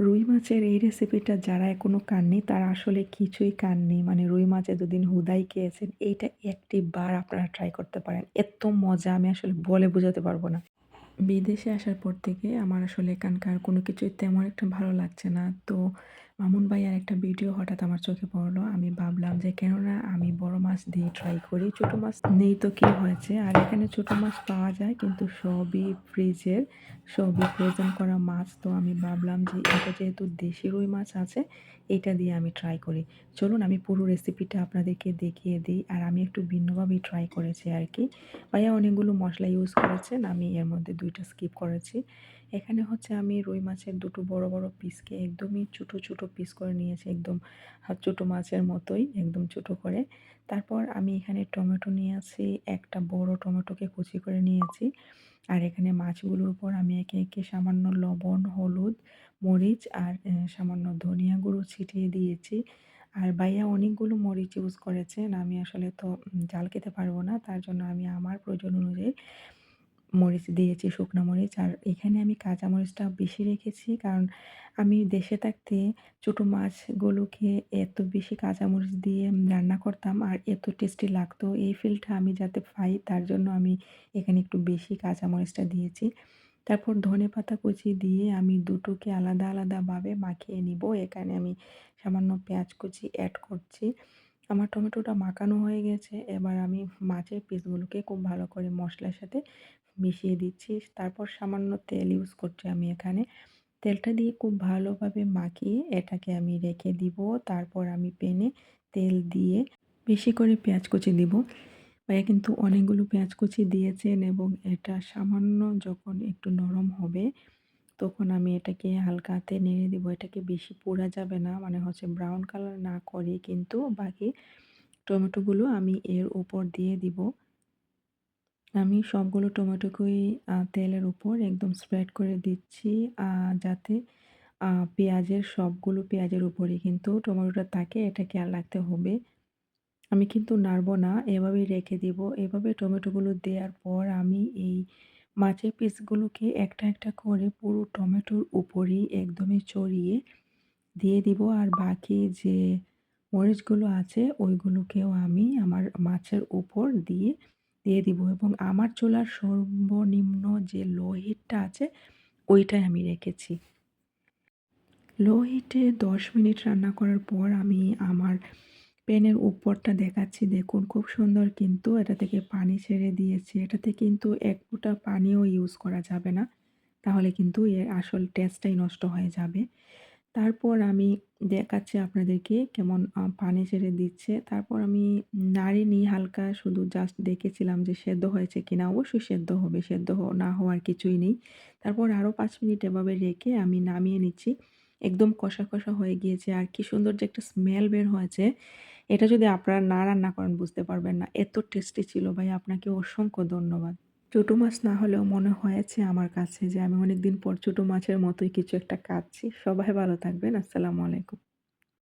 রুই মাছের এই রেসিপিটা যারা এখনও খাননি, তারা আসলে কিছুই খাননি। মানে রুই মাছ এতদিন হুদাই খেয়েছেন। এইটা একটি বার আপনারা ট্রাই করতে পারেন। এত মজা, আমি আসলে বলে বোঝাতে পারব না। বিদেশে আসার পর থেকে আমার আসলে এখানকার কোনো কিছুই তেমন একটা ভালো লাগছে না। তো মামুন ভাইয়ার একটা ভিডিও হঠাৎ আমার চোখে পড়ল। আমি ভাবলাম যে কেননা আমি বড় মাছ দিয়ে ট্রাই করি। ছোট মাছ নেই তো কি হয়েছে? আর এখানে ছোট মাছ পাওয়া যায় কিন্তু সবই ফ্রিজের, সবই ফ্রোজেন করা মাছ। তো আমি ভাবলাম যে এটা যেহেতু দেশি রুই মাছ আছে, এটা দিয়ে আমি ট্রাই করি। চলুন আমি পুরো রেসিপিটা আপনাদেরকে দেখিয়ে দিই। আর আমি একটু ভিন্নভাবেই ট্রাই করেছি আর কি ভাইয়া অনেকগুলো মশলা ইউজ করেছেন। আমি এর মধ্যে দুইটা স্কিপ করেছি। এখানে হচ্ছে আমি রুই মাছের দুটো বড়, বড় পিসকে একদমই ছোটো, ছোটো পিস করে নিয়েছি। একদম ছোটো মাছের মতোই একদম ছোটো করে। তারপর আমি এখানে টমেটো নিয়েছি। একটা বড় টমেটোকে কুচি করে নিয়েছি। আর এখানে মাছগুলোর উপর আমি একে, একে সামান্য লবণ, হলুদ, মরিচ আর সামান্য ধনিয়া গুঁড়ো ছিটিয়ে দিয়েছি। আর ভাইয়া অনেকগুলো মরিচ ইউজ করেছেন। আমি আসলে তো জাল খেতে পারব না। তার জন্য আমি আমার প্রয়োজন অনুযায়ী মরিচ দিয়েছি, শুকনো মরিচ। আর এখানে আমি কাঁচা মরিচটা বেশি রেখেছি কারণ আমি দেশে থাকতে ছোটো মাছগুলোকে এত বেশি কাঁচামরিচ দিয়ে রান্না করতাম আর এত টেস্টি লাগতো। এই ফিলটা আমি যাতে পাই তার জন্য আমি এখানে একটু বেশি কাঁচামরিচটা দিয়েছি। তারপর ধনেপাতা কুচি দিয়ে আমি দুটোকে আলাদা, আলাদাভাবে মাখিয়ে নিব। এখানে আমি সামান্য পেঁয়াজ কুচি অ্যাড করছি। আমার টমেটোটা মাখানো হয়ে গেছে। এবার আমি মাছের পিসগুলোকে খুব ভালো করে মশলার সাথে মিশিয়ে দিচ্ছি। তারপর সামান্য তেল ইউজ করছি আমি এখানে। তেলটা দিয়ে খুব ভালোভাবে মাখিয়ে এটাকে আমি রেখে দিব। তারপর আমি প্যানে তেল দিয়ে বেশি করে পেঁয়াজ কুচি দিব। ভাইয়া কিন্তু অনেকগুলো পেঁয়াজ কুচি দিয়েছেন এবং এটা সামান্য যখন একটু নরম হবে, তখন আমি এটাকে হালকা হাতে নেড়ে দেবো এটাকে বেশি পোড়া যাবে না। মানে হচ্ছে ব্রাউন কালার না করে কিন্তু বাকি টমেটোগুলো আমি এর উপর দিয়ে দিব। আমি সবগুলো টমেটোকেই তেলের উপর একদম স্প্রেড করে দিচ্ছি যাতে পেঁয়াজের সবগুলো পেঁয়াজের উপরেই কিন্তু টমেটোটা থাকে এটা খেয়াল রাখতে হবে। আমি কিন্তু নাড়ব না, এভাবেই রেখে দিব। এভাবে টমেটোগুলো দেওয়ার পর আমি এই মাছের পিসগুলোকে একটা, একটা করে পুরো টমেটোর উপরেই একদমই ছড়িয়ে দিয়ে দিব। আর বাকি যে মরিচগুলো আছে ওইগুলোকেও আমি আমার মাছের উপর দিয়ে দিয়ে দিব এবং আমার চুলার সর্বনিম্ন যে লো হিটটা আছে ওইটাই আমি রেখেছি। লো হিটে ১০ মিনিট রান্না করার পর আমি আমার প্যানের উপরটা দেখাচ্ছি দেখুন খুব সুন্দর কিন্তু এটা থেকে পানি ছেড়ে দিয়েছি এটাতে কিন্তু এক ফোঁটা পানিও ইউজ করা যাবে না। তাহলে কিন্তু এর আসল টেস্টটাই নষ্ট হয়ে যাবে। তারপর আমি দেখাচ্ছি আপনাদেরকে কেমন পানি ছেড়ে দিচ্ছে। তারপর আমি নাড়িনি হালকা শুধু জাস্ট দেখেছিলাম যে সেদ্ধ হয়েছে কিনা। অবশ্যই সেদ্ধ হবে, সেদ্ধ না হওয়ার কিছুই নেই। তারপর আরও পাঁচ মিনিট এভাবে রেখে আমি নামিয়ে নিচ্ছি। একদম কষা, কষা হয়ে গিয়েছে আর কি সুন্দর যে একটা স্মেল বের হয়েছে। এটা যদি আপনারা না রান্না করেন, বুঝতে পারবেন না। এত টেস্টি ছিল ভাই, আপনাকে অসংখ্য ধন্যবাদ। ছোটো মাছ না হলেও মনে হয়েছে আমার কাছে যে, আমি অনেকদিন পর ছোটো মাছের মতোই কিছু একটা কাটছি সবাই ভালো থাকবেন। আসসালামু আলাইকুম।